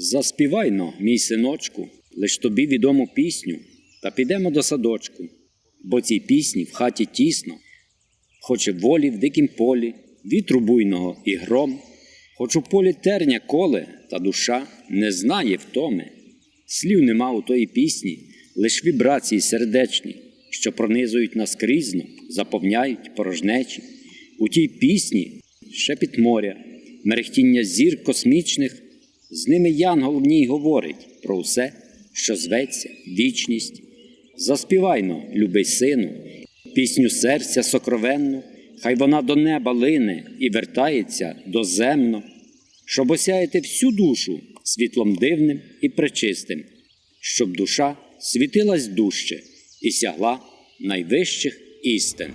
Заспівайно, мій синочку, лиш тобі відому пісню, та підемо до садочку, бо цій пісні в хаті тісно, хоче волі в дикім полі, вітру буйного і гром, хоч у полі терня коле, та душа не знає втоми. Слів нема у тої пісні, лиш вібрації сердечні, що пронизують наскрізно, заповняють порожнечі. У тій пісні шепіт моря, мерехтіння зір космічних, з ними янгол в ній говорить про все, що зветься вічність. Заспівайно, любий сину, пісню серця сокровенну, хай вона до неба лине і вертається доземно, щоб осяяти всю душу світлом дивним і пречистим, щоб душа світилась дужче і сягла найвищих істин.